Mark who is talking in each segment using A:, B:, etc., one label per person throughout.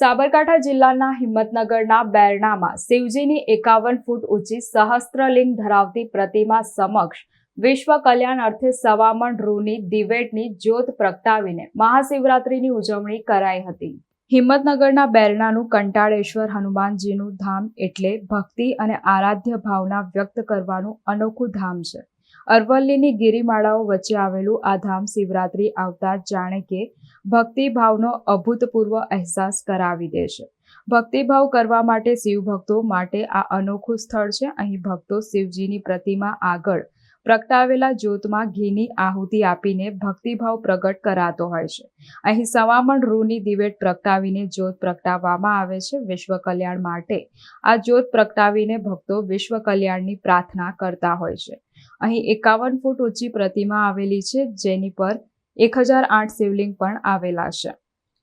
A: સાબરકાંઠા જિલ્લાના હિંમતનગરના બેરણામાં શિવજીની એકાવન ફૂટ ઊંચી સહસ્ત્રલિંગ ધરાવતી પ્રતિમા સમક્ષ વિશ્વ કલ્યાણ અર્થે સવામણ રૂની દિવેટની જ્યોત પ્રગટાવીને મહાશિવરાત્રીની ઉજવણી કરાઈ હતી. હિંમતનગરના બેરણાનું કંટાળેશ્વર હનુમાનજીનું ધામ એટલે ભક્તિ અને આરાધ્ય ભાવના વ્યક્ત કરવાનું અનોખું ધામ છે. અરવલ્લીની ગિરિમાળાઓ વચ્ચે આવેલું આ ધામ શિવરાત્રિ આવતા જાણે કે ભક્તિભાવનો અભૂતપૂર્વ અહેસાસ કરાવી દે છે. ભક્તિભાવ કરવા માટે શિવભક્તો માટે આ અનોખું સ્થળ છે. અહીં ભક્તો શિવજીની પ્રતિમા આગળ પ્રગટાવેલા જ્યોતમાં ઘીની આહુતિ આપીને ભક્તિભાવ પ્રગટ કરાતો હોય છે. અહીં સવામણ રૂની દિવેટ પ્રગટાવીને જ્યોત પ્રગટાવવામાં આવે છે વિશ્વ કલ્યાણ માટે. આ જ્યોત પ્રગટાવીને ભક્તો વિશ્વ કલ્યાણની પ્રાર્થના કરતા હોય છે. અહીં એકાવન ફૂટ ઊંચી પ્રતિમા આવેલી છે જેની પર એક હજાર આઠ શિવલિંગ પણ આવેલા છે.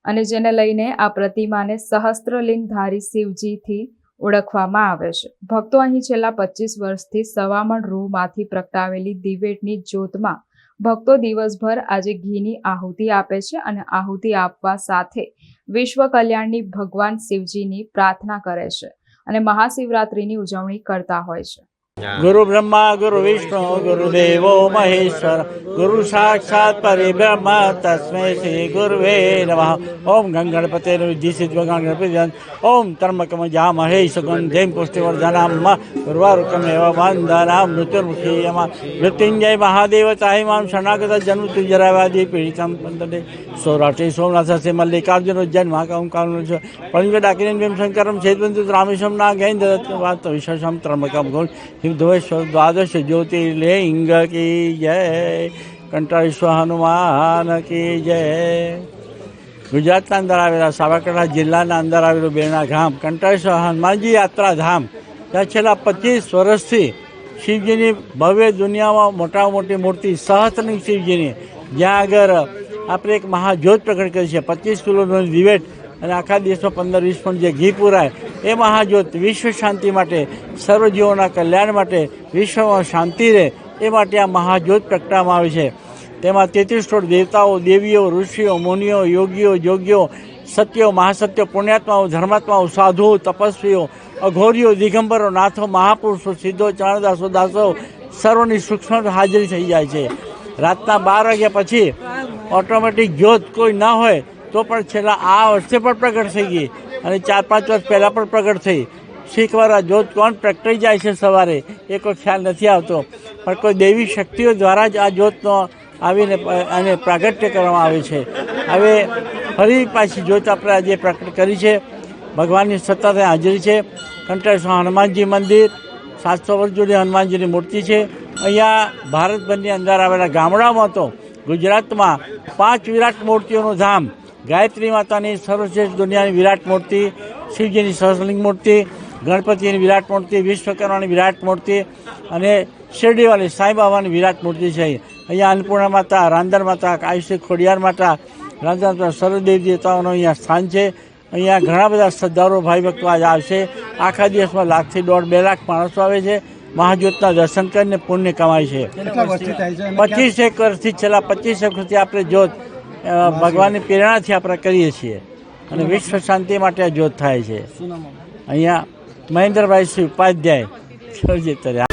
A: અને જેને લઈને આ પ્રતિમાને સહસ્ત્રલિંગધારી શિવજીથી ઓળખવામાં આવે છે. ભક્તો અહીં છેલ્લા પચીસ વર્ષથી સવામણ રૂમાંથી પ્રગટાવેલી દિવેટની જ્યોતમાં ભક્તો દિવસભર આજે ઘીની આહુતિ આપે છે અને આહુતિ આપવા સાથે વિશ્વ કલ્યાણની ભગવાન શિવજીની પ્રાર્થના કરે છે અને મહાશિવરાત્રિની ઉજવણી કરતા હોય છે.
B: ગુરુ બ્રહ્મા, ગુરુ વિષ્ણુ ગુરુદેવો મહેશ્વર, ગુરુ સાક્ષાત પરિબ્રહ્મ તસ્મે શ્રી ગુરુવે નમઃ. ઓમ ગંગણપતે વિધિ સિદ્ધ ગણપતિ ઓમ ત્રંબકમ જામહે સુગંધિમ પુષ્ટિવર્ધનામ. ગુરુવારુકમેવ વંદનામ. મૃત્યુર્મુખીયમ મૃત્યુંજય મહાદેવ ચાહિમામ. શરણાગત જન્મ તુજરાવાદી પીડિતમ પંતને સૌરાષ્ટ્રે સોમનાથ મલ્લિકાર્જુન ઉજ્જૈન મહાકામ કામ પંચ ડાકિન ભીમ શંકરમ. છેદબંધુ રામેશ્વમ ના ગૈન વાત વિશેષમ ત્રંબકમ ગોલ સિદ્ધોશ્વર દ્વાદશ જ્યોતિર્લિંગ કી જય કંટાળેશ્વર હનુમાન કી જય ગુજરાતના અંદર આવેલા સાબરકાંઠા જિલ્લાના અંદર આવેલું બેના ગામ કંટાળેશ્વર હનુમાનજી યાત્રા ધામ ત્યાં છેલ્લા પચીસ વર્ષથી શિવજીની ભવ્ય દુનિયામાં મોટા મોટી મૂર્તિ સહસ્ત્રની શિવજીની, જ્યાં આગળ આપણે એક મહાજ્યોત પ્રગટ કરી છે, પચીસ કિલોમીટર દિવેટ અને આખા દેશમાં પંદર વીસ પણ જે ઘી પુરાય એ મહાજ્યોત વિશ્વ શાંતિ માટે સર્વજીવોના કલ્યાણ માટે વિશ્વમાં શાંતિ રહે એ માટે આ મહાજ્યોત પ્રગટાવવામાં આવે છે. તેમાં તેત્રીસ કરોડ દેવતાઓ દેવીઓ ઋષિઓ મુનિઓ યોગીઓ યોગ્યો સત્યો મહાસત્યો પુણ્યાત્માઓ ધર્માત્માઓ સાધુઓ તપસ્વીઓ અઘોરીઓ દિગંબરો નાથો મહાપુરુષો સિદ્ધો ચરણદાસો દાસો સર્વની સૂક્ષ્મ હાજરી થઈ જાય છે. રાતના બાર વાગ્યા પછી ઓટોમેટિક જ્યોત કોઈ ના હોય તો પણ છેલ્લા આ વર્ષે પણ પ્રગટ થઈ ગઈ. અને ચાર પાંચ વર્ષ પહેલાં પણ પ્રગટ થઈ. શીખવાળા જ્યોત કોણ પ્રગટાઈ જાય છે સવારે, એ કોઈ ખ્યાલ નથી આવતો. પણ કોઈ દૈવી શક્તિઓ દ્વારા જ આ જ્યોતનો આવીને અને પ્રાગટ્ય કરવામાં આવે છે. હવે ફરી પાછી જ્યોત આપણે આજે પ્રગટ કરી છે. ભગવાનની સતત હાજરી છે. કંટાળેશ્વર હનુમાનજી મંદિર, સાતસો વર્ષ જૂની હનુમાનજીની મૂર્તિ છે. અહીંયા ભારતભરની અંદર આવેલા ગામડામાં તો ગુજરાતમાં પાંચ વિરાટ મૂર્તિઓનું ધામ ગાયત્રી માતાની સર્વશ્રેષ્ઠ દુનિયાની વિરાટ મૂર્તિ શિવજીની સહસ્રલિંગ મૂર્તિ ગણપતિની વિરાટ મૂર્તિ વિશ્વકર્માની વિરાટ મૂર્તિ અને શિરડીવાળી સાંઈબાબાની વિરાટ મૂર્તિ છે. અહીંયા અન્નપૂર્ણા માતા રાંદર માતા આયુષ્ય ખોડિયાર માતા રાંદર માતા સર્વદેવ દેવતાઓનું અહીંયા સ્થાન છે. અહીંયા ઘણા બધા શ્રદ્ધાળુઓ ભાઈ ભક્તો આજે આવશે. આખા દિવસમાં લાખથી દોઢ બે લાખ માણસો આવે છે. મહાજ્યોતના દર્શન કરીને પુણ્ય કમાય છે. પચીસ એક વર્ષથી છેલ્લા પચીસ એક વર્ષથી આપણે જ્યોત ભગવાનની પ્રેરણાથી આપણે કરીએ છીએ. અને વિશ્વ શાંતિ માટે આ જ્યોત થાય છે? અહીંયા મહેન્દ્રભાઈ શ્રી ઉપાધ્યાય. ચલચિત્ર